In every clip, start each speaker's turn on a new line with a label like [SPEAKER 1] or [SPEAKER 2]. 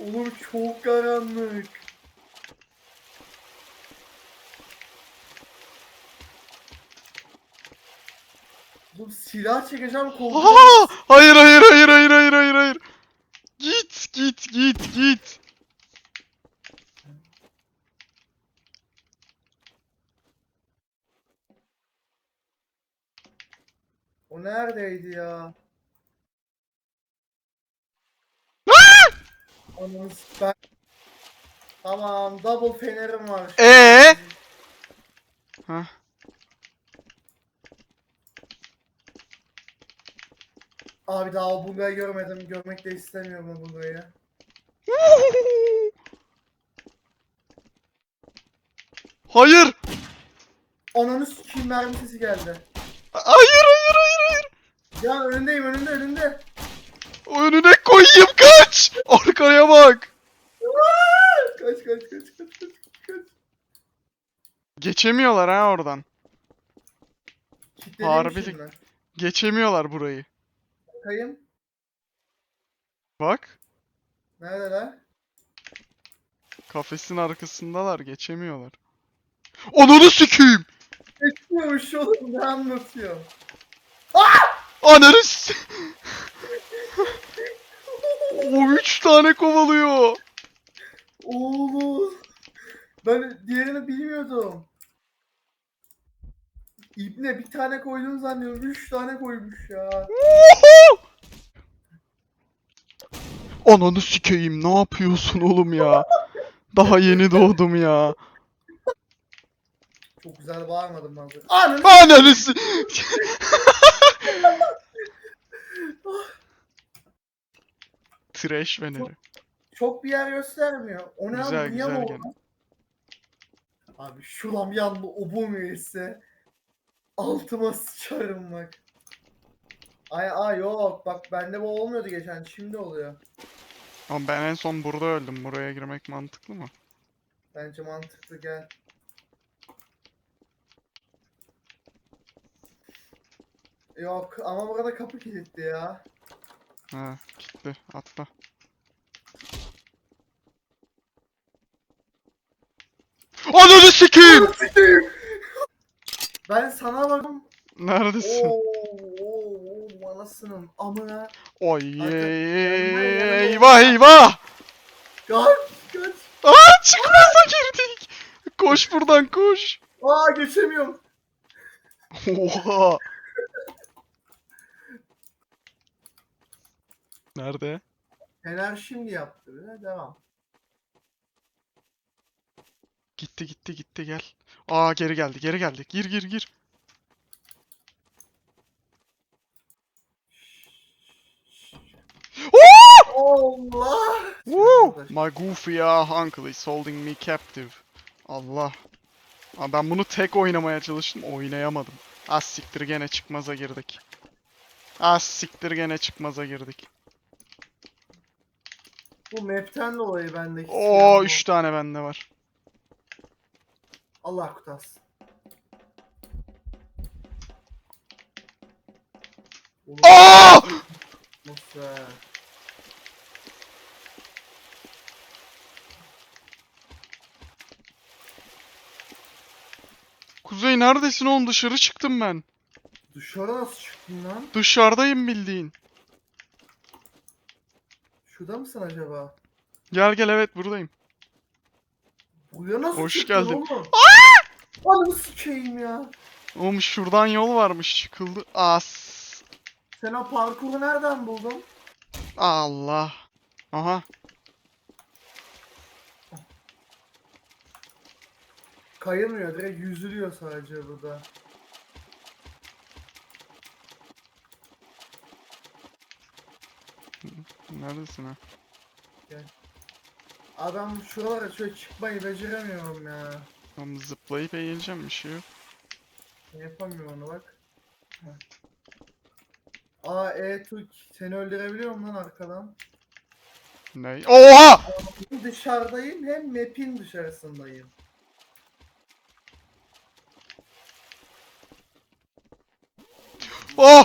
[SPEAKER 1] Oğlum çok karanlık. Oğlum silah çekeceğim korkuyorum.
[SPEAKER 2] Aa! Hayır hayır hayır hayır hayır hayır hayır. Git git git git.
[SPEAKER 1] O neredeydi ya? S- ben... Tamam double fenerim var.
[SPEAKER 2] Ee? Hah.
[SPEAKER 1] Abi daha o görmedim. Görmek de istemiyorum o.
[SPEAKER 2] Hayır.
[SPEAKER 1] Ananı sikeyim mermi sesi geldi.
[SPEAKER 2] Hayır hayır hayır hayır.
[SPEAKER 1] Ya önündeyim önünde önünde.
[SPEAKER 2] Önüne koyayım kaç. Arkaya bak.
[SPEAKER 1] Kaç kaç kaç kaç kaç.
[SPEAKER 2] Geçemiyorlar ha oradan. Harbi. Geçemiyorlar burayı.
[SPEAKER 1] Kayım.
[SPEAKER 2] Bak.
[SPEAKER 1] Neredeler?
[SPEAKER 2] Kafesin arkasındalar. Geçemiyorlar. Ananı sikeyim.
[SPEAKER 1] Geçmiyormuş oğlum ne anlatıyor?
[SPEAKER 2] Ananı s- O üç tane kovalıyor.
[SPEAKER 1] Oğlum. Ben diğerini bilmiyordum. İbne bir tane koyduğunu zannediyorum. Üç tane koymuş ya.
[SPEAKER 2] Ananı sikeyim ne yapıyorsun oğlum ya? Daha yeni doğdum ya.
[SPEAKER 1] Çok güzel bağırmadım ben. Ananı
[SPEAKER 2] Ananı Trash veneri.
[SPEAKER 1] çok bir yer göstermiyor. O ne
[SPEAKER 2] Güzel,
[SPEAKER 1] abi? Niye
[SPEAKER 2] güzel
[SPEAKER 1] bu?
[SPEAKER 2] gene.
[SPEAKER 1] Abi şuram yandı o bu müyese. Altıma sıçarım bak. Ay ay yok bak bende bu olmuyordu geçen şimdi oluyor.
[SPEAKER 2] Ama ben en son burada öldüm. Buraya girmek mantıklı mı?
[SPEAKER 1] Bence mantıklı gel. Yok ama burada kapı kilitli ya.
[SPEAKER 2] Ha, gitti. Atla. Ananı sikeyim!
[SPEAKER 1] Ben sana bakım.
[SPEAKER 2] Neredesin?
[SPEAKER 1] Oo, oo, oo, anasının amına.
[SPEAKER 2] Oy eyvah eyvah!
[SPEAKER 1] Kaç kaç.
[SPEAKER 2] Aa çıkmaza girdik. Koş buradan koş.
[SPEAKER 1] Aa geçemiyorum.
[SPEAKER 2] Oha. Nerede?
[SPEAKER 1] Fener şimdi yaptı. Böyle devam.
[SPEAKER 2] Gitti gitti gitti gel. Aa geri geldi geri geldi. Gir gir gir.
[SPEAKER 1] Allah.
[SPEAKER 2] Woo! My goofy ah uncle is holding me captive. Allah. Aa, ben bunu tek oynamaya çalıştım. Oynayamadım. Az siktir gene çıkmaza girdik. Az siktir gene çıkmaza girdik.
[SPEAKER 1] Bu map'ten dolayı bendeki.
[SPEAKER 2] Oo
[SPEAKER 1] silah bu.
[SPEAKER 2] 3 tane bende var.
[SPEAKER 1] Allah kutas. Oğlum,
[SPEAKER 2] Aa!
[SPEAKER 1] Nasıl?
[SPEAKER 2] Kuzey neredesin oğlum? Dışarı çıktım ben.
[SPEAKER 1] Dışarı nasıl çıktın lan?
[SPEAKER 2] Dışarıdayım bildiğin.
[SPEAKER 1] Şurada mısın acaba?
[SPEAKER 2] Gel gel evet buradayım.
[SPEAKER 1] Buraya nasıl
[SPEAKER 2] Hoş
[SPEAKER 1] çıktın
[SPEAKER 2] geldin.
[SPEAKER 1] oğlum? Ananı sikeyim ya.
[SPEAKER 2] Oğlum şuradan yol varmış çıkıldı. As.
[SPEAKER 1] Sen o parkuru nereden buldun?
[SPEAKER 2] Allah. Aha.
[SPEAKER 1] Kayılmıyor direkt yüzülüyor sadece burada.
[SPEAKER 2] Neredesin ha?
[SPEAKER 1] Adam şuralara şöyle çıkmayı beceremiyorum ya.
[SPEAKER 2] Oğlum zıplayıp eğileceğim bir şey yok.
[SPEAKER 1] Ne yapamıyorum onu bak. Heh. Aa e Türk seni öldürebiliyor mu lan arkadan?
[SPEAKER 2] Ne? Oha!
[SPEAKER 1] Hem dışarıdayım hem map'in dışarısındayım.
[SPEAKER 2] Oh!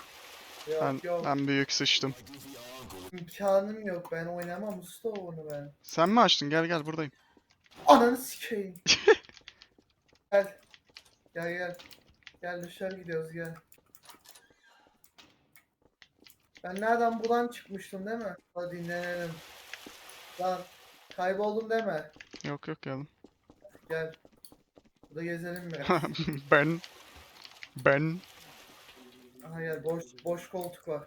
[SPEAKER 3] Yok Ben,
[SPEAKER 1] yok.
[SPEAKER 3] ben büyük sıçtım.
[SPEAKER 1] İmkanım yok. Ben oynamam usta onu ben.
[SPEAKER 3] Sen mi açtın? Gel gel buradayım.
[SPEAKER 1] Ananı sikeyim. gel. Gel gel. Gel dışarı gidiyoruz gel. Ben nereden buradan çıkmıştım değil mi? Hadi dinlenelim. Lan kayboldum deme.
[SPEAKER 3] Yok yok geldim.
[SPEAKER 1] Gel. Burada gezelim biraz.
[SPEAKER 3] ben ben
[SPEAKER 1] Aha gel boş boş koltuk var.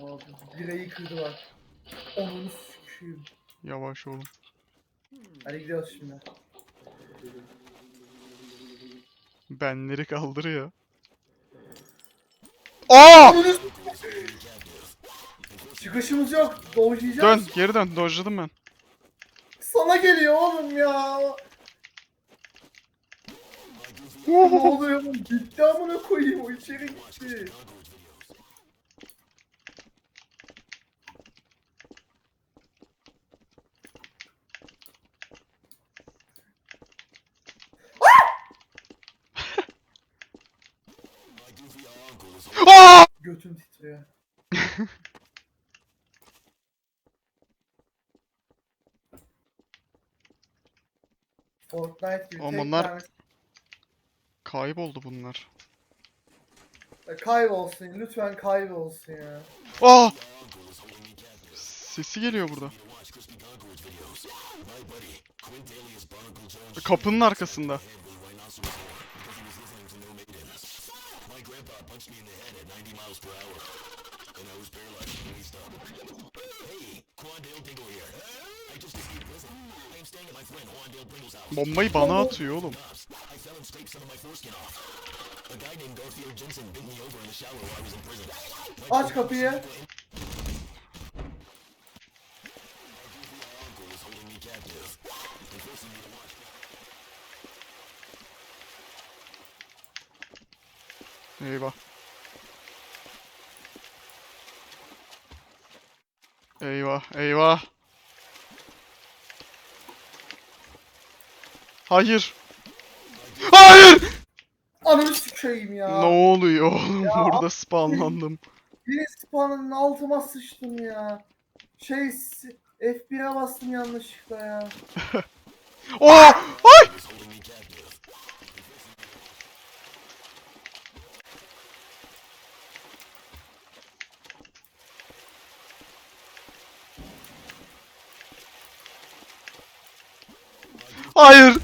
[SPEAKER 1] Abi bireyi kırdılar. Onu sikeyim.
[SPEAKER 3] yavaş oğlum.
[SPEAKER 1] Hadi gidiyoruz şimdi.
[SPEAKER 3] Benleri kaldırıyor. Aa!
[SPEAKER 1] Çıkışımız yok.
[SPEAKER 3] Dön
[SPEAKER 1] Doğuşlayacağız.
[SPEAKER 3] geri dön. Dodge'ladım ben.
[SPEAKER 1] Sana geliyor oğlum ya. Ne oluyor oğlum? Gitti amına koyayım o içeri gitti.
[SPEAKER 3] Aa!
[SPEAKER 1] Götüm titriyor. Fortnite gibi
[SPEAKER 3] Oğlum
[SPEAKER 1] tek
[SPEAKER 3] onlar-
[SPEAKER 1] tane-
[SPEAKER 3] Kayboldu bunlar.
[SPEAKER 1] Ya Kaybolsun lütfen kaybolsun ya.
[SPEAKER 3] Aa! Sesi geliyor burada. Kapının arkasında. Bombayı bana atıyor oğlum.
[SPEAKER 1] Aç kapıyı.
[SPEAKER 3] Eyvah. Eyvah, eyvah. Hayır. Hayır!
[SPEAKER 1] Ananı sikeyim ya.
[SPEAKER 3] Ne oluyor oğlum?
[SPEAKER 1] Ya.
[SPEAKER 3] Burada spawnlandım.
[SPEAKER 1] Bir spawn'ın altıma sıçtım ya. Şey s- F1'e bastım yanlışlıkla ya.
[SPEAKER 3] Oo! Ay! Hayır!